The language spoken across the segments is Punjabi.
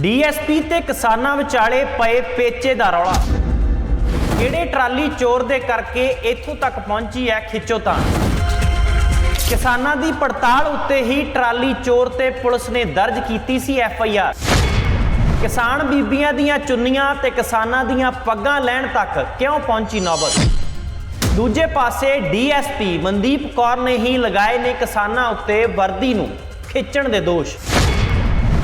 ਡੀਐਸਪੀ ਤੇ ਕਿਸਾਨਾਂ ਵਿਚਾਲੇ ਪਏ ਪੇਚੇ ਦਾ ਰੌਲਾ। ਕਿਹੜੇ ਟਰਾਲੀ ਚੋਰ ਦੇ ਕਰਕੇ ਇੱਥੋਂ ਤੱਕ ਪਹੁੰਚੀ ਹੈ ਖਿੱਚੋਤਾਣ? ਕਿਸਾਨਾਂ ਦੀ ਪੜਤਾਲ ਉੱਤੇ ਹੀ ਟਰਾਲੀ ਚੋਰ ਤੇ ਪੁਲਿਸ ਨੇ ਦਰਜ ਕੀਤੀ ਸੀ ਐਫ ਆਈ ਆਰ। ਕਿਸਾਨ ਬੀਬੀਆਂ ਦੀਆਂ ਚੁੰਨੀਆਂ ਤੇ ਕਿਸਾਨਾਂ ਦੀਆਂ ਪੱਗਾਂ ਲੈਣ ਤੱਕ ਕਿਉਂ ਪਹੁੰਚੀ ਨੌਬਤ? ਦੂਜੇ ਪਾਸੇ ਡੀਐਸਪੀ ਮਨਦੀਪ ਕੌਰ ਨੇ ਹੀ ਲਗਾਏ ਨੇ ਕਿਸਾਨਾਂ ਉੱਤੇ ਵਰਦੀ ਨੂੰ ਖਿੱਚਣ ਦੇ ਦੋਸ਼।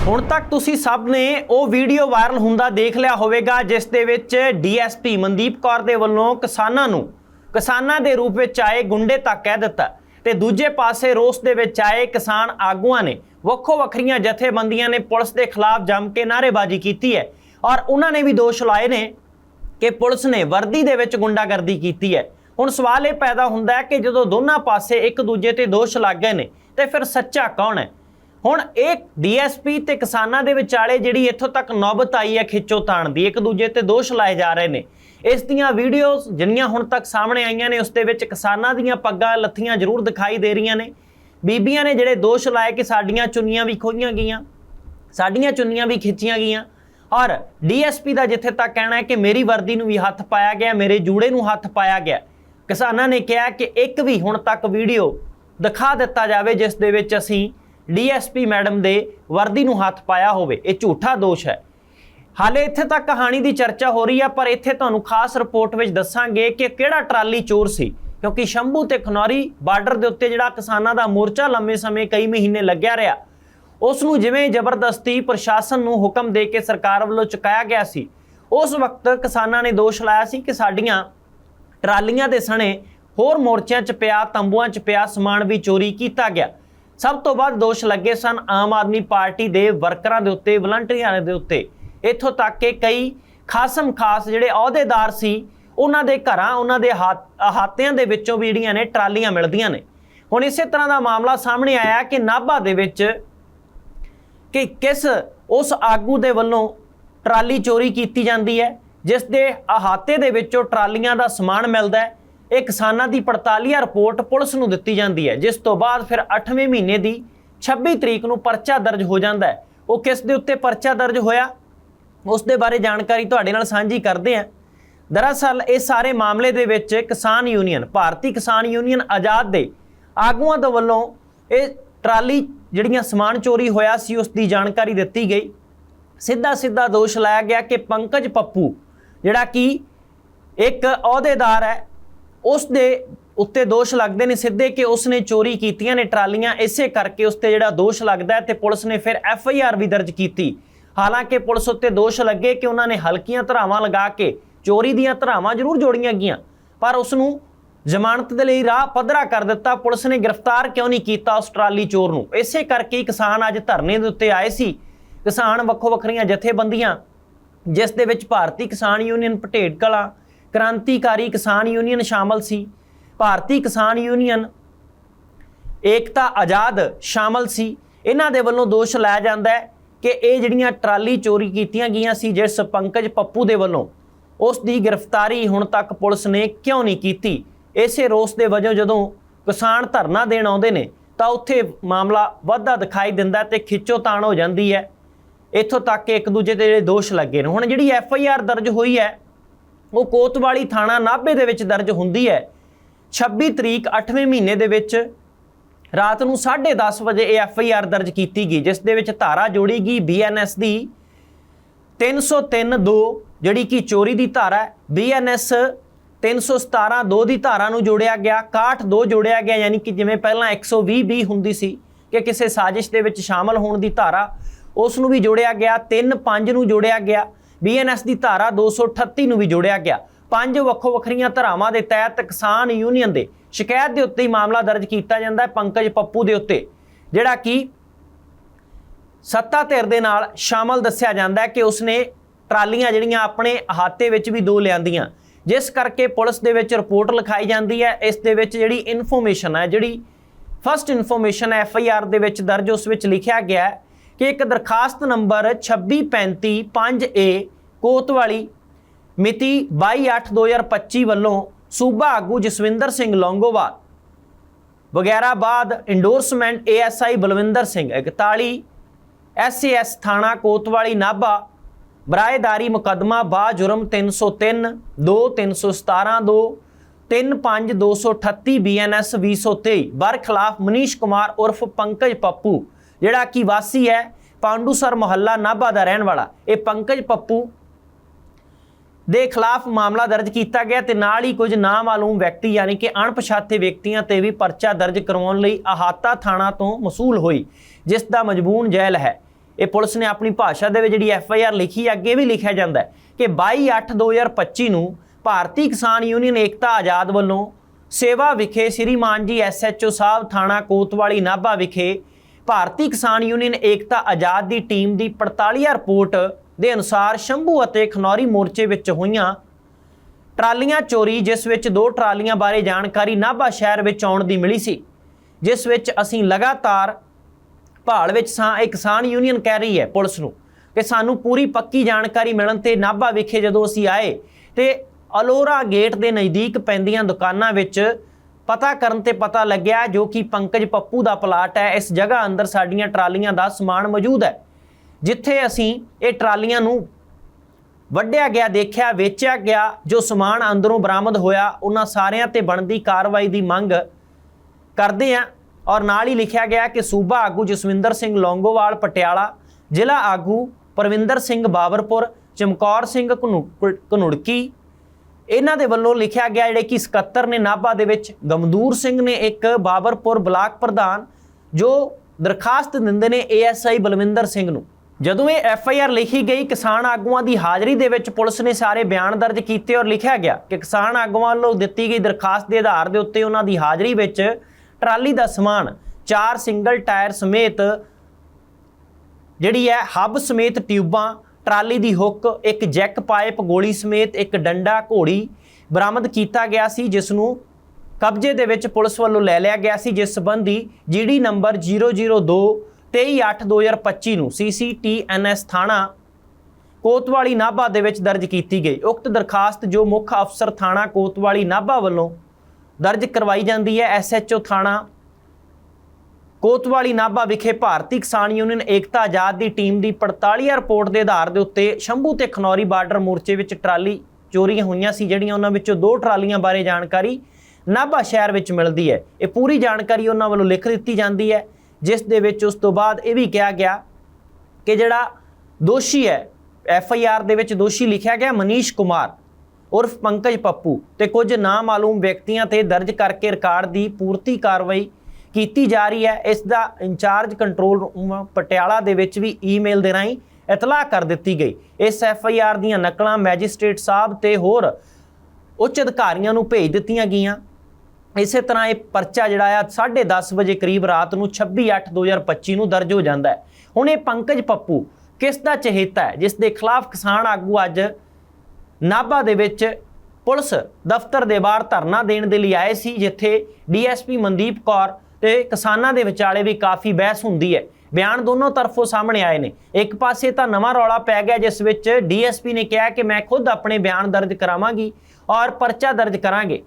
ਹੁਣ ਤੱਕ ਤੁਸੀਂ ਸਭ ਨੇ ਉਹ ਵੀਡੀਓ ਵਾਇਰਲ ਹੁੰਦਾ ਦੇਖ ਲਿਆ ਹੋਵੇਗਾ, ਜਿਸ ਦੇ ਵਿੱਚ ਡੀਐਸਪੀ ਮਨਦੀਪ ਕੌਰ ਦੇ ਵੱਲੋਂ ਕਿਸਾਨਾਂ ਨੂੰ, ਕਿਸਾਨਾਂ ਦੇ ਰੂਪ ਵਿੱਚ ਆਏ ਗੁੰਡੇ ਤੱਕ ਕਹਿ ਦਿੱਤਾ। ਤੇ ਦੂਜੇ ਪਾਸੇ ਰੋਸ ਦੇ ਵਿੱਚ ਆਏ ਕਿਸਾਨ ਆਗੂਆਂ ਨੇ ਵੱਖੋ ਵੱਖਰੀਆਂ ਜਥੇਬੰਦੀਆਂ ਨੇ ਪੁਲਿਸ ਦੇ ਖਿਲਾਫ ਜੰਮ ਕੇ ਨਾਅਰੇਬਾਜ਼ੀ ਕੀਤੀ ਹੈ। ਔਰ ਉਹਨਾਂ ਨੇ ਵੀ ਦੋਸ਼ ਲਾਏ ਨੇ ਕਿ ਪੁਲਿਸ ਨੇ ਵਰਦੀ ਦੇ ਵਿੱਚ ਗੁੰਡਾਗਰਦੀ ਕੀਤੀ ਹੈ। ਹੁਣ ਸਵਾਲ ਇਹ ਪੈਦਾ ਹੁੰਦਾ ਹੈ ਕਿ ਜਦੋਂ ਦੋਨਾਂ ਪਾਸੇ ਇੱਕ ਦੂਜੇ ਤੇ ਦੋਸ਼ ਲੱਗ ਗਏ ਨੇ, ਤੇ ਫਿਰ ਸੱਚਾ ਕੌਣ ਹੈ? ਹੁਣ ਇਹ ਡੀਐਸਪੀ ਤੇ ਕਿਸਾਨਾਂ ਦੇ ਵਿਚਾਲੇ ਜਿਹੜੀ ਇੱਥੋਂ ਤੱਕ ਨੌਬਤ ਆਈ ਹੈ ਖਿੱਚੋ ਤਾਣ ਦੀ, ਇੱਕ ਦੂਜੇ ਤੇ ਦੋਸ਼ ਲਾਏ ਜਾ ਰਹੇ ਨੇ। ਇਸ ਦੀਆਂ ਵੀਡੀਓਜ਼ ਜਿੰਨੀਆਂ ਹੁਣ ਤੱਕ ਸਾਹਮਣੇ ਆਈਆਂ ਨੇ, ਉਸ ਦੇ ਵਿੱਚ ਕਿਸਾਨਾਂ ਦੀਆਂ ਪੱਗਾਂ ਲੱਥੀਆਂ ਜ਼ਰੂਰ ਦਿਖਾਈ ਦੇ ਰਹੀਆਂ ਨੇ। ਬੀਬੀਆਂ ਨੇ ਜਿਹੜੇ ਦੋਸ਼ ਲਾਏ ਕਿ ਸਾਡੀਆਂ ਚੁੰਨੀਆਂ ਵੀ ਖੋਈਆਂ ਗਈਆਂ, ਸਾਡੀਆਂ ਚੁੰਨੀਆਂ ਵੀ ਖਿੱਚੀਆਂ ਗਈਆਂ। ਔਰ ਡੀਐਸਪੀ ਦਾ ਜਿੱਥੇ ਤੱਕ ਕਹਿਣਾ ਹੈ ਕਿ ਮੇਰੀ ਵਰਦੀ ਨੂੰ ਵੀ ਹੱਥ ਪਾਇਆ ਗਿਆ, ਮੇਰੇ ਜੂੜੇ ਨੂੰ ਹੱਥ ਪਾਇਆ ਗਿਆ। ਕਿਸਾਨਾਂ ਨੇ ਕਿਹਾ ਕਿ ਇੱਕ ਵੀ ਹੁਣ ਤੱਕ ਵੀਡੀਓ ਦਿਖਾ ਦਿੱਤਾ ਜਾਵੇ, ਜਿਸ ਦੇ ਵਿੱਚ ਅਸੀਂ ਡੀਐਸਪੀ ਮੈਡਮ ਦੇ ਵਰਦੀ ਨੂੰ ਹੱਥ ਪਾਇਆ ਹੋਵੇ, ਇਹ ਝੂਠਾ ਦੋਸ਼ ਹੈ। ਹਾਲੇ ਇੱਥੇ ਤੱਕ ਕਹਾਣੀ ਦੀ ਚਰਚਾ ਹੋ ਰਹੀ ਹੈ ਪਰ ਇੱਥੇ ਤੁਹਾਨੂੰ ਖਾਸ ਰਿਪੋਰਟ ਵਿੱਚ ਦੱਸਾਂਗੇ ਕਿ ਕਿਹੜਾ ਟਰਾਲੀ ਚੋਰ ਸੀ, ਕਿਉਂਕਿ ਸ਼ੰਭੂ ਤੇ ਖਨੌਰੀ ਬਾਰਡਰ ਦੇ ਉੱਤੇ ਜਿਹੜਾ ਕਿਸਾਨਾਂ ਦਾ ਮੋਰਚਾ ਲੰਮੇ ਸਮੇਂ ਕਈ ਮਹੀਨੇ ਲੱਗਿਆ ਰਿਹਾ, ਉਸ ਨੂੰ ਜਿਵੇਂ ਜ਼ਬਰਦਸਤੀ ਪ੍ਰਸ਼ਾਸਨ ਨੂੰ ਹੁਕਮ ਦੇ ਕੇ ਸਰਕਾਰ ਵੱਲੋਂ ਚੁਕਾਇਆ ਗਿਆ ਸੀ, ਉਸ ਵਕਤ ਕਿਸਾਨਾਂ ਨੇ ਦੋਸ਼ ਲਾਇਆ ਸੀ ਕਿ ਸਾਡੀਆਂ ਟਰਾਲੀਆਂ ਦੇ ਸਣੇ ਹੋਰ ਮੋਰਚਿਆਂ 'ਚ ਪਿਆ, ਤੰਬੂਆਂ 'ਚ ਪਿਆ ਸਮਾਨ ਵੀ ਚੋਰੀ ਕੀਤਾ ਗਿਆ। ਸਭ ਤੋਂ ਵੱਧ ਦੋਸ਼ ਲੱਗੇ ਸਨ ਆਮ ਆਦਮੀ ਪਾਰਟੀ ਦੇ ਵਰਕਰਾਂ ਦੇ ਉੱਤੇ, ਵਲੰਟੀਅਰਾਂ ਦੇ ਉੱਤੇ। ਇੱਥੋਂ ਤੱਕ ਕਿ ਕਈ ਖਾਸਮ ਖਾਸ ਜਿਹੜੇ ਅਹੁਦੇਦਾਰ ਸੀ, ਉਹਨਾਂ ਦੇ ਘਰਾਂ, ਉਹਨਾਂ ਦੇ ਹਾਤ- ਅਹਾਤਿਆਂ ਦੇ ਵਿੱਚੋਂ ਵੀ ਜਿਹੜੀਆਂ ਨੇ ਟਰਾਲੀਆਂ ਮਿਲਦੀਆਂ ਨੇ। ਹੁਣ ਇਸੇ ਤਰ੍ਹਾਂ ਦਾ ਮਾਮਲਾ ਸਾਹਮਣੇ ਆਇਆ ਕਿ ਨਾਭਾ ਦੇ ਵਿੱਚ ਕਿ ਕਿਸ, ਉਸ ਆਗੂ ਦੇ ਵੱਲੋਂ ਟਰਾਲੀ ਚੋਰੀ ਕੀਤੀ ਜਾਂਦੀ ਹੈ, ਜਿਸ ਦੇ ਅਹਾਤੇ ਦੇ ਵਿੱਚੋਂ ਟਰਾਲੀਆਂ ਦਾ ਸਮਾਨ ਮਿਲਦਾ ਹੈ। ਇਹ ਕਿਸਾਨਾਂ ਦੀ ਪੜਤਾਲੀਆ ਰਿਪੋਰਟ ਪੁਲਿਸ ਨੂੰ ਦਿੱਤੀ ਜਾਂਦੀ ਹੈ, ਜਿਸ ਤੋਂ ਬਾਅਦ ਫਿਰ 8ਵੇਂ ਮਹੀਨੇ ਦੀ 26 ਤਰੀਕ ਨੂੰ ਪਰਚਾ ਦਰਜ ਹੋ ਜਾਂਦਾ ਹੈ। ਉਹ ਕਿਸ ਦੇ ਉੱਤੇ ਪਰਚਾ ਦਰਜ ਹੋਇਆ? ਉਸ ਦੇ ਬਾਰੇ ਜਾਣਕਾਰੀ ਤੁਹਾਡੇ ਨਾਲ ਸਾਂਝੀ ਕਰਦੇ ਹਾਂ। ਦਰਅਸਲ, ਇਹ ਸਾਰੇ ਮਾਮਲੇ ਦੇ ਵਿੱਚ ਕਿਸਾਨ ਯੂਨੀਅਨ, ਭਾਰਤੀ ਕਿਸਾਨ ਯੂਨੀਅਨ ਆਜ਼ਾਦ ਦੇ ਆਗੂਆਂ ਦੇ ਵੱਲੋਂ ਇਹ ਟਰਾਲੀ ਜਿਹੜੀਆਂ ਸਮਾਨ ਚੋਰੀ ਹੋਇਆ ਸੀ, ਉਸ ਦੀ ਜਾਣਕਾਰੀ ਦਿੱਤੀ ਗਈ। ਸਿੱਧਾ ਸਿੱਧਾ ਦੋਸ਼ ਲਾਇਆ ਗਿਆ ਕਿ ਪੰਕਜ ਪੱਪੂ, ਜਿਹੜਾ ਕਿ ਇੱਕ ਅਹੁਦੇਦਾਰ ਹੈ ਉਸ ਦੇ ਉੱਤੇ ਦੋਸ਼ ਲੱਗਦੇ ਨੇ, ਸਿੱਧੇ ਕਿ ਉਸ ਨੇ ਚੋਰੀ ਕੀਤੀਆਂ ਨੇ ਟਰਾਲੀਆਂ, ਇਸੇ ਕਰਕੇ ਉਸ ਤੇ ਜਿਹੜਾ ਦੋਸ਼ ਲੱਗਦਾ ਹੈ ਤੇ ਪੁਲਿਸ ਨੇ ਫਿਰ ਐਫ ਆਈ ਆਰ ਵੀ ਦਰਜ ਕੀਤੀ। ਹਾਲਾਂਕਿ ਪੁਲਿਸ ਉੱਤੇ ਦੋਸ਼ ਲੱਗੇ ਕਿ ਉਹਨਾਂ ਨੇ ਹਲਕੀਆਂ ਧਰਾਵਾਂ ਲਗਾ ਕੇ ਚੋਰੀ ਦੀਆਂ ਧਰਾਵਾਂ ਜ਼ਰੂਰ ਜੋੜੀਆਂ ਗਈਆਂ, ਪਰ ਉਸ ਨੂੰ ਜ਼ਮਾਨਤ ਦੇ ਲਈ ਰਾਹ ਪੱਧਰਾ ਕਰ ਦਿੱਤਾ, ਪੁਲਿਸ ਨੇ ਗ੍ਰਿਫਤਾਰ ਕਿਉਂ ਨਹੀਂ ਕੀਤਾ ਉਸ ਟਰਾਲੀ ਚੋਰ ਨੂੰ? ਇਸੇ ਕਰਕੇ ਕਿਸਾਨ ਅੱਜ ਧਰਨੇ ਦੇ ਉੱਤੇ ਆਏ ਸੀ। ਕਿਸਾਨ ਵੱਖੋ ਵੱਖਰੀਆਂ ਜਥੇਬੰਦੀਆਂ, ਜਿਸ ਦੇ ਵਿੱਚ ਭਾਰਤੀ ਕਿਸਾਨ ਯੂਨੀਅਨ ਪਟੇੜ ਕਲਾ ਕ੍ਰਾਂਤੀਕਾਰੀ ਕਿਸਾਨ ਯੂਨੀਅਨ ਸ਼ਾਮਲ ਸੀ। ਭਾਰਤੀ ਕਿਸਾਨ ਯੂਨੀਅਨ ਏਕਤਾ ਆਜ਼ਾਦ ਸ਼ਾਮਲ ਸੀ। ਇਹਨਾਂ ਦੇ ਵੱਲੋਂ ਦੋਸ਼ ਲਾਇਆ ਜਾਂਦਾ ਹੈ ਕਿ ਇਹ ਜਿਹੜੀਆਂ ਟਰਾਲੀ ਚੋਰੀ ਕੀਤੀਆਂ ਗਈਆਂ ਸੀ ਜਿਸ ਪੰਕਜ ਪੱਪੂ ਦੇ ਵੱਲੋਂ, ਉਸ ਦੀ ਗ੍ਰਿਫਤਾਰੀ ਹੁਣ ਤੱਕ ਪੁਲਿਸ ਨੇ ਕਿਉਂ ਨਹੀਂ ਕੀਤੀ? ਇਸੇ ਰੋਸ ਦੇ ਵਜੋਂ ਜਦੋਂ ਕਿਸਾਨ ਧਰਨਾ ਦੇਣ ਆਉਂਦੇ ਨੇ, ਤਾਂ ਉੱਥੇ ਮਾਮਲਾ ਵੱਧਦਾ ਦਿਖਾਈ ਦਿੰਦਾ ਤੇ ਖਿੱਚੋਤਾਣ ਹੋ ਜਾਂਦੀ ਹੈ। ਇੱਥੋਂ ਤੱਕ ਕਿ ਇੱਕ ਦੂਜੇ ਤੇ ਜਿਹੜੇ ਦੋਸ਼ ਲੱਗੇ ਨੇ। ਹੁਣ ਜਿਹੜੀ ਐਫ ਆਈ ਆਰ ਦਰਜ ਹੋਈ ਹੈ ਉਹ ਕੋਤਵਾਲੀ ਥਾਣਾ ਨਾਭੇ ਦੇ ਵਿੱਚ ਦਰਜ ਹੁੰਦੀ ਹੈ। 26 ਤਰੀਕ 8ਵੇਂ ਮਹੀਨੇ ਦੇ ਵਿੱਚ ਰਾਤ ਨੂੰ 10:30 ਵਜੇ ਇਹ ਐਫ ਆਈ ਆਰ ਦਰਜ ਕੀਤੀ ਗਈ, ਜਿਸ ਦੇ ਵਿੱਚ ਧਾਰਾ ਜੋੜੀ ਗਈ ਬੀਐਨਐਸ ਦੀ 303 2 ਜਿਹੜੀ ਕਿ ਚੋਰੀ ਦੀ ਧਾਰਾ ਹੈ। ਬੀਐਨਐਸ 317 2 ਦੀ ਧਾਰਾ ਨੂੰ ਜੋੜਿਆ ਗਿਆ 61 2 ਜੋੜਿਆ ਗਿਆ, ਯਾਨੀ ਕਿ ਜਿਵੇਂ ਪਹਿਲਾਂ 120 ਬੀ ਹੁੰਦੀ ਸੀ ਕਿ ਕਿਸੇ ਸਾਜ਼ਿਸ਼ ਦੇ ਵਿੱਚ ਸ਼ਾਮਲ ਹੋਣ ਦੀ ਧਾਰਾ, ਉਸ ਨੂੰ ਵੀ ਜੋੜਿਆ ਗਿਆ 3 5 ਨੂੰ ਜੋੜਿਆ ਗਿਆ। ਬੀਐਨਐਸ ਦੀ ਧਾਰਾ 238 ਨੂੰ ਵੀ ਜੋੜਿਆ ਗਿਆ। ਪੰਜ ਵੱਖੋ ਵੱਖਰੀਆਂ ਧਾਰਾਵਾਂ ਦੇ ਤਹਿਤ ਕਿਸਾਨ ਯੂਨੀਅਨ ਦੇ ਸ਼ਿਕਾਇਤ ਦੇ ਉੱਤੇ ਹੀ ਮਾਮਲਾ ਦਰਜ ਕੀਤਾ ਜਾਂਦਾ ਹੈ ਪੰਕਜ ਪੱਪੂ ਦੇ ਉੱਤੇ, ਜਿਹੜਾ ਕਿ ਸੱਤਾ ਧਿਰ ਦੇ ਨਾਲ ਸ਼ਾਮਲ ਦੱਸਿਆ ਜਾਂਦਾ ਹੈ ਕਿ ਉਸਨੇ ਟਰਾਲੀਆਂ ਜਿਹੜੀਆਂ ਆਪਣੇ ਅਹਾਤੇ ਵਿੱਚ ਵੀ ਦੋ ਲਿਆਂਦੀਆਂ। ਜਿਸ ਕਰਕੇ ਪੁਲਿਸ ਦੇ ਵਿੱਚ ਰਿਪੋਰਟ ਲਿਖਾਈ ਜਾਂਦੀ ਹੈ, ਇਸ ਦੇ ਵਿੱਚ ਜਿਹੜੀ ਇਨਫੋਰਮੇਸ਼ਨ ਹੈ, ਜਿਹੜੀ first information F I R ਦੇ ਵਿੱਚ ਦਰਜ ਉਸ ਵਿੱਚ ਲਿਖਿਆ ਗਿਆ ਹੈ ਕਿ ਇੱਕ ਦਰਖਾਸਤ ਨੰਬਰ 26355A ਕੋਤਵਾਲੀ ਮਿਤੀ 22/8/2025 ਵੱਲੋਂ ਸੂਬਾ ਆਗੂ ਜਸਵਿੰਦਰ ਸਿੰਘ ਲੌਂਗੋਵਾਲ, ਵਗੈਰਾ ਬਾਅਦ endorsement ASI Balwinder Singh 41 SAS ਥਾਣਾ ਕੋਤਵਾਲੀ ਨਾਭਾ, ਬਰਾਏਦਾਰੀ ਮੁਕੱਦਮਾ ਬਾ ਜੁਰਮ 303 2 317 2 35238 ਬੀਐਨਐਸ 223 ਬਰ ਖਿਲਾਫ ਮਨੀਸ਼ ਕੁਮਾਰ ਉਰਫ ਪੰਕਜ ਪੱਪੂ ਜਿਹੜਾ ਕਿ ਵਾਸੀ ਹੈ ਪਾਂਡੂਸਰ ਮੁਹੱਲਾ ਨਾਭਾ ਦਾ ਰਹਿਣ ਵਾਲਾ ਇਹ ਪੰਕਜ ਪੱਪੂ ਦੇ ਖਿਲਾਫ ਮਾਮਲਾ ਦਰਜ ਕੀਤਾ ਗਿਆ ਤੇ ਨਾਲ ਹੀ ਕੁਝ ਨਾਮਾਲੂਮ ਵਿਅਕਤੀ ਯਾਨੀ ਕਿ ਅਣਪਛਾਤੇ ਵਿਅਕਤੀਆਂ ਤੇ ਵੀ ਪਰਚਾ ਦਰਜ ਕਰਵਾਉਣ ਲਈ ਅਹਾਤਾ ਥਾਣਾ ਤੋਂ ਮਸੂਲ ਹੋਈ ਜਿਸ ਦਾ ਮਜਬੂਨ ਜੈਲ ਹੈ। ਇਹ ਪੁਲਿਸ ਨੇ ਆਪਣੀ ਭਾਸ਼ਾ ਦੇ ਵਿੱਚ ਜਿਹੜੀ ਐਫ ਆਈ ਆਰ ਲਿਖੀ ਹੈ, ਅੱਗੇ ਵੀ ਲਿਖਿਆ ਜਾਂਦਾ ਹੈ ਕਿ 22/8/2025 ਨੂੰ ਭਾਰਤੀ ਕਿਸਾਨ ਯੂਨੀਅਨ ਏਕਤਾ ਆਜ਼ਾਦ ਵੱਲੋਂ ਸੇਵਾ ਵਿਖੇ ਸ੍ਰੀਮਾਨ ਜੀ ਐਸਐਚਓ ਸਾਹਿਬ ਥਾਣਾ ਕੋਤਵਾਲੀ ਨਾਭਾ ਵਿਖੇ ਭਾਰਤੀ ਕਿਸਾਨ ਯੂਨੀਅਨ ਏਕਤਾ ਆਜ਼ਾਦ ਦੀ ਟੀਮ ਦੀ 45 ਰਿਪੋਰਟ ਦੇ ਅਨੁਸਾਰ ਸ਼ੰਭੂ ਅਤੇ ਖਨੌਰੀ ਮੋਰਚੇ ਵਿੱਚ ਹੋਈਆਂ ਟਰਾਲੀਆਂ ਚੋਰੀ, ਜਿਸ ਵਿੱਚ ਦੋ ਟਰਾਲੀਆਂ ਬਾਰੇ ਜਾਣਕਾਰੀ ਨਾਭਾ ਸ਼ਹਿਰ ਵਿੱਚ ਆਉਣ ਦੀ ਮਿਲੀ ਸੀ, ਜਿਸ ਵਿੱਚ ਅਸੀਂ ਲਗਾਤਾਰ ਭਾਲ ਵਿੱਚ ਸਾਂ, ਇਹ ਕਿਸਾਨ ਯੂਨੀਅਨ ਕਹਿ ਰਹੀ ਹੈ ਪੁਲਿਸ ਨੂੰ ਕਿ ਸਾਨੂੰ ਪੂਰੀ ਪੱਕੀ ਜਾਣਕਾਰੀ ਮਿਲਣ ਤੇ ਨਾਭਾ ਵਿਖੇ ਜਦੋਂ ਅਸੀਂ ਆਏ ਤੇ ਅਲੋਰਾ ਗੇਟ ਦੇ ਨਜ਼ਦੀਕ ਪੈਂਦੀਆਂ ਦੁਕਾਨਾਂ ਵਿੱਚ ਪਤਾ ਕਰਨ ਤੇ ਪਤਾ ਲੱਗਿਆ ਜੋ ਕਿ ਪੰਕਜ ਪੱਪੂ ਦਾ ਪਲਾਟ ਹੈ। ਇਸ ਜਗ੍ਹਾ ਅੰਦਰ ਸਾਡੀਆਂ ਟਰਾਲੀਆਂ ਦਾ ਸਮਾਨ ਮੌਜੂਦ ਹੈ। ਜਿੱਥੇ ਅਸੀਂ ਇਹ ਟਰਾਲੀਆਂ ਨੂੰ ਵੱਢਿਆ ਗਿਆ, ਦੇਖਿਆ, ਵੇਚਿਆ ਗਿਆ, ਜੋ ਸਮਾਨ ਅੰਦਰੋਂ ਬਰਾਮਦ ਹੋਇਆ, ਉਹਨਾਂ ਸਾਰਿਆਂ ਤੇ ਬਣਦੀ ਕਾਰਵਾਈ ਦੀ ਮੰਗ ਕਰਦੇ ਆ ਔਰ ਨਾਲ ਹੀ ਲਿਖਿਆ ਗਿਆ ਕਿ ਸੂਬਾ ਆਗੂ ਜਸਵਿੰਦਰ ਸਿੰਘ ਲੌਂਗੋਵਾਲ ਪਟਿਆਲਾ, ਜ਼ਿਲ੍ਹਾ ਆਗੂ ਪਰਵਿੰਦਰ ਸਿੰਘ ਬਾਬਰਪੁਰ ਚਮਕੌਰ ਸਿੰਘ ਘਨੁ- ਘਨੁੜਕੀ ਇਹਨਾਂ ਦੇ ਵੱਲੋਂ ਲਿਖਿਆ ਗਿਆ ਜਿਹੜੇ ਕਿ ਸਕੱਤਰ ਨੇ ਨਾਭਾ ਦੇ ਵਿੱਚ ਗਮਦੂਰ ਸਿੰਘ ਨੇ ਇੱਕ ਬਾਬਰਪੁਰ ਬਲਾਕ ਪ੍ਰਧਾਨ, ਜੋ ਦਰਖਾਸਤ ਦਿੰਦੇ ਨੇ ਏਐਸਆਈ ਬਲਵਿੰਦਰ ਸਿੰਘ ਨੂੰ। ਜਦੋਂ ਇਹ ਐਫ ਆਈ ਆਰ ਲਿਖੀ ਗਈ, ਕਿਸਾਨ ਆਗੂਆਂ ਦੀ ਹਾਜ਼ਰੀ ਦੇ ਵਿੱਚ ਪੁਲਿਸ ਨੇ ਸਾਰੇ ਬਿਆਨ ਦਰਜ ਕੀਤੇ ਔਰ ਲਿਖਿਆ ਗਿਆ ਕਿ ਕਿਸਾਨ ਆਗੂਆਂ ਵੱਲੋਂ ਦਿੱਤੀ ਗਈ ਦਰਖਾਸਤ ਦੇ ਆਧਾਰ ਦੇ ਉੱਤੇ ਉਹਨਾਂ ਦੀ ਹਾਜ਼ਰੀ ਵਿੱਚ ਟਰਾਲੀ ਦਾ ਸਮਾਨ, ਚਾਰ ਸਿੰਗਲ ਟਾਇਰ ਸਮੇਤ ਜਿਹੜੀ ਹੈ ਹੱਬ ਸਮੇਤ ਟਿਊਬਾਂ ਟਰਾਲੀ ਦੀ ਹੁੱਕ, ਇੱਕ ਜੈਕ ਪਾਈਪ ਗੋਲੀ ਸਮੇਤ ਇੱਕ ਡੰਡਾ, ਘੋੜੀ ਬਰਾਮਦ ਕੀਤਾ ਗਿਆ ਸੀ ਜਿਸ ਨੂੰ ਕਬਜ਼ੇ ਦੇ ਵਿੱਚ ਪੁਲਿਸ ਵੱਲੋਂ ਲੈ ਲਿਆ ਗਿਆ ਸੀ, ਜਿਸ ਸੰਬੰਧੀ ਜੀਡੀ ਨੰਬਰ 002 23/8/2025 ਨੂੰ ਸੀਸੀਟੀਐਨਐਸ ਥਾਣਾ ਕੋਤਵਾਲੀ ਨਾਭਾ ਦੇ ਵਿੱਚ ਦਰਜ ਕੀਤੀ ਗਈ। ਉਕਤ ਦਰਖਾਸਤ ਜੋ ਮੁੱਖ ਅਫਸਰ ਥਾਣਾ ਕੋਤਵਾਲੀ ਨਾਭਾ ਵੱਲੋਂ ਦਰਜ ਕਰਵਾਈ ਜਾਂਦੀ ਹੈ ਐਸਐਚਓ ਥਾਣਾ ਕੋਤਵਾਲੀ ਨਾਭਾ ਵਿਖੇ ਭਾਰਤੀ ਕਿਸਾਨ ਯੂਨੀਅਨ ਏਕਤਾ ਆਜ਼ਾਦ ਦੀ ਟੀਮ ਦੀ 45 ਰਿਪੋਰਟ ਦੇ ਆਧਾਰ ਦੇ ਉੱਤੇ ਸ਼ੰਭੂ ਤੇ ਖਨੌਰੀ ਬਾਰਡਰ ਮੋਰਚੇ ਵਿੱਚ ਟਰਾਲੀ ਚੋਰੀਆਂ ਹੋਈਆਂ ਸੀ, ਜਿਹੜੀਆਂ ਉਹਨਾਂ ਵਿੱਚੋਂ ਦੋ ਟਰਾਲੀਆਂ ਬਾਰੇ ਜਾਣਕਾਰੀ ਨਾਭਾ ਸ਼ਹਿਰ ਵਿੱਚ ਮਿਲਦੀ ਹੈ। ਇਹ ਪੂਰੀ ਜਾਣਕਾਰੀ ਉਹਨਾਂ ਵੱਲੋਂ ਲਿਖ ਦਿੱਤੀ ਜਾਂਦੀ ਹੈ, ਜਿਸ ਦੇ ਵਿੱਚ ਉਸ ਤੋਂ ਬਾਅਦ ਇਹ ਵੀ ਕਿਹਾ ਗਿਆ ਕਿ ਜਿਹੜਾ ਦੋਸ਼ੀ ਹੈ, ਐਫ ਆਈ ਆਰ ਦੇ ਵਿੱਚ ਦੋਸ਼ੀ ਲਿਖਿਆ ਗਿਆ ਮਨੀਸ਼ ਕੁਮਾਰ, ਉਰਫ ਪੰਕਜ ਪੱਪੂ ਤੇ ਕੁਝ ਨਾ ਮਾਲੂਮ ਵਿਅਕਤੀਆਂ ਤੇ ਦਰਜ ਕਰਕੇ ਰਿਕਾਰਡ ਦੀ ਪੂਰਤੀ ਕਾਰਵਾਈ ਕੀਤੀ ਜਾ ਰਹੀ ਹੈ। ਇਸ ਦਾ ਇੰਚਾਰਜ ਕੰਟਰੋਲ ਰੂਮ ਪਟਿਆਲਾ ਦੇ ਵਿੱਚ ਵੀ ਈਮੇਲ ਦੇ ਰਾਹੀਂ ਇਤਲਾਹ ਕਰ ਦਿੱਤੀ ਗਈ। ਇਸ ਐਫ ਆਈ ਆਰ ਦੀਆਂ ਨਕਲਾਂ ਮੈਜਿਸਟ੍ਰੇਟ ਸਾਹਿਬ ਤੇ ਹੋਰ ਉੱਚ ਅਧਿਕਾਰੀਆਂ ਨੂੰ ਭੇਜ ਦਿੱਤੀਆਂ ਗਈਆਂ। ਇਸੇ ਤਰ੍ਹਾਂ ਇਹ ਪਰਚਾ ਜਿਹੜਾ ਆ 10:30 ਵਜੇ ਕਰੀਬ ਰਾਤ ਨੂੰ 26/8/2025 ਨੂੰ ਦਰਜ ਹੋ ਜਾਂਦਾ ਹੈ। ਹੁਣ ਇਹ ਪੰਕਜ ਪੱਪੂ ਕਿਸ ਦਾ ਚਹੇਤਾ ਹੈ, ਜਿਸ ਦੇ ਖਿਲਾਫ ਕਿਸਾਨ ਆਗੂ ਅੱਜ ਨਾਭਾ ਦੇ ਵਿੱਚ ਪੁਲਿਸ ਦਫ਼ਤਰ ਦੇ ਬਾਹਰ ਧਰਨਾ ਦੇਣ ਦੇ ਲਈ ਆਏ ਸੀ, ਜਿੱਥੇ ਡੀਐਸਪੀ ਮਨਦੀਪ ਕੌਰ ਤੇ ਕਿਸਾਨਾਂ ਦੇ ਵਿਚਾਲੇ ਵੀ ਕਾਫੀ ਬਹਿਸ ਹੁੰਦੀ ਹੈ। ਬਿਆਨ ਦੋਨੋਂ ਤਰਫੋਂ ਸਾਹਮਣੇ ਆਏ ਨੇ। ਇੱਕ ਪਾਸੇ ਤਾਂ ਨਵਾਂ ਰੌਲਾ ਪੈ ਗਿਆ, ਜਿਸ ਵਿੱਚ ਡੀਐਸਪੀ ਨੇ ਕਿਹਾ ਕਿ ਮੈਂ ਖੁਦ ਆਪਣੇ ਬਿਆਨ ਦਰਜ ਕਰਾਵਾਂਗੀ ਔਰ ਪਰਚਾ ਦਰਜ ਕਰਾਂਗੇ।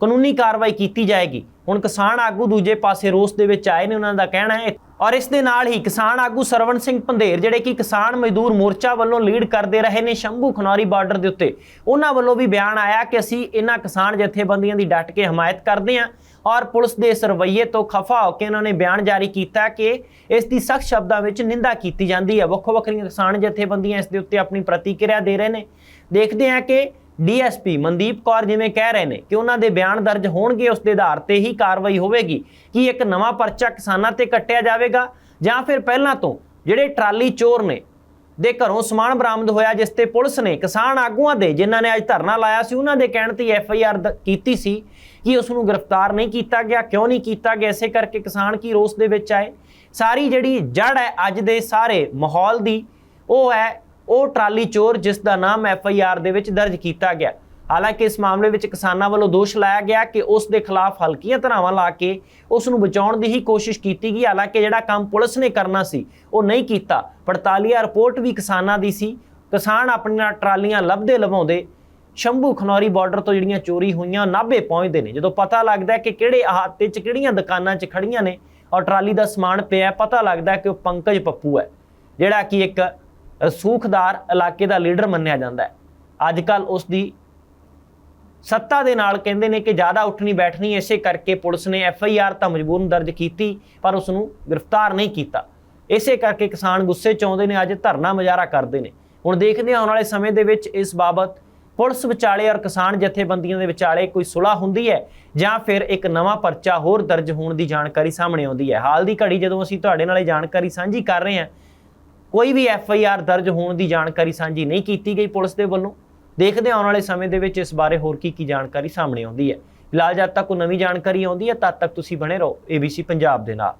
ਕਾਨੂੰਨੀ ਕਾਰਵਾਈ ਕੀਤੀ ਜਾਏਗੀ। ਹੁਣ ਕਿਸਾਨ ਆਗੂ ਦੂਜੇ ਪਾਸੇ ਰੋਸ ਦੇ ਵਿੱਚ ਆਏ ਨੇ, ਉਹਨਾਂ ਦਾ ਕਹਿਣਾ ਹੈ ਔਰ ਇਸ ਦੇ ਨਾਲ ਹੀ ਕਿਸਾਨ ਆਗੂ ਸਰਵਣ ਸਿੰਘ ਪੰਧੇਰ, ਜਿਹੜੇ ਕਿ ਕਿਸਾਨ ਮਜ਼ਦੂਰ ਮੋਰਚਾ ਵੱਲੋਂ ਲੀਡ ਕਰਦੇ ਰਹੇ ਨੇ ਸ਼ੰਭੂ ਖਨੌਰੀ ਬਾਰਡਰ ਦੇ ਉੱਤੇ, ਉਹਨਾਂ ਵੱਲੋਂ ਵੀ ਬਿਆਨ ਆਇਆ ਕਿ ਅਸੀਂ ਇਹਨਾਂ ਕਿਸਾਨ ਜਥੇਬੰਦੀਆਂ ਦੀ ਡਟ ਕੇ ਹਮਾਇਤ ਕਰਦੇ ਹਾਂ। ਔਰ ਪੁਲਿਸ ਦੇ ਇਸ ਰਵੱਈਏ ਤੋਂ ਖਫਾ ਹੋ ਕੇ ਉਹਨਾਂ ਨੇ ਬਿਆਨ ਜਾਰੀ ਕੀਤਾ ਕਿ ਇਸ ਦੀ ਸਖਤ ਸ਼ਬਦਾਂ ਵਿੱਚ ਨਿੰਦਾ ਕੀਤੀ ਜਾਂਦੀ ਹੈ। ਵੱਖੋ ਵੱਖਰੀਆਂ ਕਿਸਾਨ ਜਥੇਬੰਦੀਆਂ ਇਸ ਦੇ ਉੱਤੇ ਆਪਣੀ ਪ੍ਰਤੀਕਿਰਿਆ ਦੇ ਰਹੇ ਨੇ। ਦੇਖਦੇ ਹਾਂ ਕਿ ਡੀਐਸਪੀ ਮਨਦੀਪ ਕੌਰ ਜਿਵੇਂ ਕਹਿ ਰਹੇ ਨੇ ਕਿ ਉਹਨਾਂ ਦੇ ਬਿਆਨ ਦਰਜ ਹੋਣਗੇ, ਉਸ ਦੇ ਆਧਾਰ ਤੇ ਹੀ ਕਾਰਵਾਈ ਹੋਵੇਗੀ। ਕਿ ਇੱਕ ਨਵਾਂ ਪਰਚਾ ਕਿਸਾਨਾਂ ਤੇ ਕੱਟਿਆ ਜਾਵੇਗਾ ਜਾਂ ਫਿਰ ਪਹਿਲਾਂ ਤੋਂ ਜਿਹੜੇ ਟਰਾਲੀ ਚੋਰ ਨੇ ਦੇ ਘਰੋਂ ਸਮਾਨ ਬਰਾਮਦ ਹੋਇਆ, ਜਿਸ ਤੇ ਪੁਲਿਸ ਨੇ ਕਿਸਾਨ ਆਗੂਆਂ ਦੇ, ਜਿਨ੍ਹਾਂ ਨੇ ਅੱਜ ਧਰਨਾ ਲਾਇਆ ਸੀ, ਉਹਨਾਂ ਦੇ ਕਹਿਣ ਤੇ ਐਫ ਆਈ ਆਰ ਕੀਤੀ ਸੀ ਕਿ ਉਸ ਨੂੰ ਗ੍ਰਿਫਤਾਰ ਨਹੀਂ ਕੀਤਾ ਗਿਆ। ਕਿਉਂ ਨਹੀਂ ਕੀਤਾ ਗਿਆ? ਇਸੇ ਕਰਕੇ ਕਿਸਾਨ ਕੀ ਰੋਸ ਦੇ ਵਿੱਚ ਆਏ। ਸਾਰੀ ਜਿਹੜੀ ਜੜ ਹੈ ਅੱਜ ਦੇ ਸਾਰੇ ਮਾਹੌਲ ਦੀ, ਉਹ ਹੈ, ਉਹ ਟਰਾਲੀ ਚੋਰ, ਜਿਸ ਦਾ ਨਾਮ ਐਫ ਆਈ ਆਰ ਦੇ ਵਿੱਚ ਦਰਜ ਕੀਤਾ ਗਿਆ। ਹਾਲਾਂਕਿ ਇਸ ਮਾਮਲੇ ਵਿੱਚ ਕਿਸਾਨਾਂ ਵੱਲੋਂ ਦੋਸ਼ ਲਾਇਆ ਗਿਆ ਕਿ ਉਸ ਦੇ ਖਿਲਾਫ ਹਲਕੀਆਂ ਧਰਾਵਾਂ ਲਾ ਕੇ ਉਸ ਨੂੰ ਬਚਾਉਣ ਦੀ ਹੀ ਕੋਸ਼ਿਸ਼ ਕੀਤੀ ਗਈ। ਹਾਲਾਂਕਿ ਜਿਹੜਾ ਕੰਮ ਪੁਲਿਸ ਨੇ ਕਰਨਾ ਸੀ ਉਹ ਨਹੀਂ ਕੀਤਾ। ਪੜਤਾਲੀਆ ਰਿਪੋਰਟ ਵੀ ਕਿਸਾਨਾਂ ਦੀ ਸੀ। ਕਿਸਾਨ ਆਪਣੀਆਂ ਟਰਾਲੀਆਂ ਲੱਭਦੇ ਲਵਾਉਂਦੇ ਸ਼ੰਭੂ ਖਨੌਰੀ ਬਾਰਡਰ ਤੋਂ ਜਿਹੜੀਆਂ ਚੋਰੀ ਹੋਈਆਂ ਨਾਭੇ ਪਹੁੰਚਦੇ ਨੇ। ਜਦੋਂ ਪਤਾ ਲੱਗਦਾ ਕਿ ਕਿਹੜੇ ਅਹਾਤੇ 'ਚ ਕਿਹੜੀਆਂ ਦੁਕਾਨਾਂ 'ਚ ਖੜੀਆਂ ਨੇ ਔਰ ਟਰਾਲੀ ਦਾ ਸਮਾਨ ਪਿਆ ਪਤਾ ਲੱਗਦਾ ਕਿ ਉਹ ਪੰਕਜ ਪੱਪੂ ਹੈ ਜਿਹੜਾ ਕਿ ਇੱਕ ਅ, ਸੂਖਦਾਰ ਇਲਾਕੇ ਦਾ ਲੀਡਰ ਮੰਨਿਆ ਜਾਂਦਾ ਹੈ। ਅੱਜ ਕੱਲ ਉਸ ਦੀ ਸੱਤਾ ਦੇ ਨਾਲ ਕਹਿੰਦੇ ਨੇ ਕਿ ਜ਼ਿਆਦਾ ਉੱਠਣੀ ਬੈਠਣੀ ਇਸੇ ਕਰਕੇ ਪੁਲਿਸ ਨੇ ਐਫ ਆਈ ਆਰ ਤਾਂ ਮਜਬੂਰਨ ਦਰਜ ਕੀਤੀ, ਪਰ ਉਸ ਨੂੰ ਗ੍ਰਿਫਤਾਰ ਨਹੀਂ ਕੀਤਾ। ਇਸੇ ਕਰਕੇ ਕਿਸਾਨ ਗੁੱਸੇ ਚ ਆਉਂਦੇ ਨੇ, ਅੱਜ ਧਰਨਾ ਮੁਜ਼ਾਹਰਾ ਕਰਦੇ ਨੇ। ਹੁਣ ਦੇਖਦੇ ਹਾਂ, ਆਉਣ ਵਾਲੇ ਸਮੇਂ ਦੇ ਵਿੱਚ ਇਸ ਬਾਬਤ ਪੁਲਿਸ ਵਿਚਾਲੇ ਔਰ ਕਿਸਾਨ ਜਥੇਬੰਦੀਆਂ ਦੇ ਵਿਚਾਲੇ ਕੋਈ ਸੁਲ੍ਹਾ ਹੁੰਦੀ ਹੈ ਜਾਂ ਫਿਰ ਇੱਕ ਨਵਾਂ ਪਰਚਾ ਹੋਰ ਦਰਜ ਹੋਣ ਦੀ ਜਾਣਕਾਰੀ ਸਾਹਮਣੇ ਆਉਂਦੀ ਹੈ? ਹਾਲ ਦੀ ਘੜੀ ਜਦੋਂ ਅਸੀਂ ਤੁਹਾਡੇ ਨਾਲ ਇਹ ਜਾਣਕਾਰੀ ਸਾਂਝੀ ਕਰ ਰਹੇ ਹਾਂ, ਕੋਈ ਵੀ ਐਫ ਆਈ ਆਰ ਦਰਜ ਹੋਣ ਦੀ ਜਾਣਕਾਰੀ ਸਾਂਝੀ ਨਹੀਂ ਕੀਤੀ ਗਈ ਪੁਲਿਸ ਦੇ ਵੱਲੋਂ। ਦੇਖਦੇ ਆਉਣ ਵਾਲੇ ਸਮੇਂ ਦੇ ਵਿੱਚ ਇਸ ਬਾਰੇ ਹੋਰ ਕੀ ਕੀ ਜਾਣਕਾਰੀ ਸਾਹਮਣੇ ਆਉਂਦੀ ਹੈ। ਫਿਲਹਾਲ ਜਦ ਤੱਕ ਕੋਈ ਨਵੀਂ ਜਾਣਕਾਰੀ ਆਉਂਦੀ ਹੈ, ਤਦ ਤੱਕ ਤੁਸੀਂ ਬਣੇ ਰਹੋ ABC ਪੰਜਾਬ ਦੇ ਨਾਲ।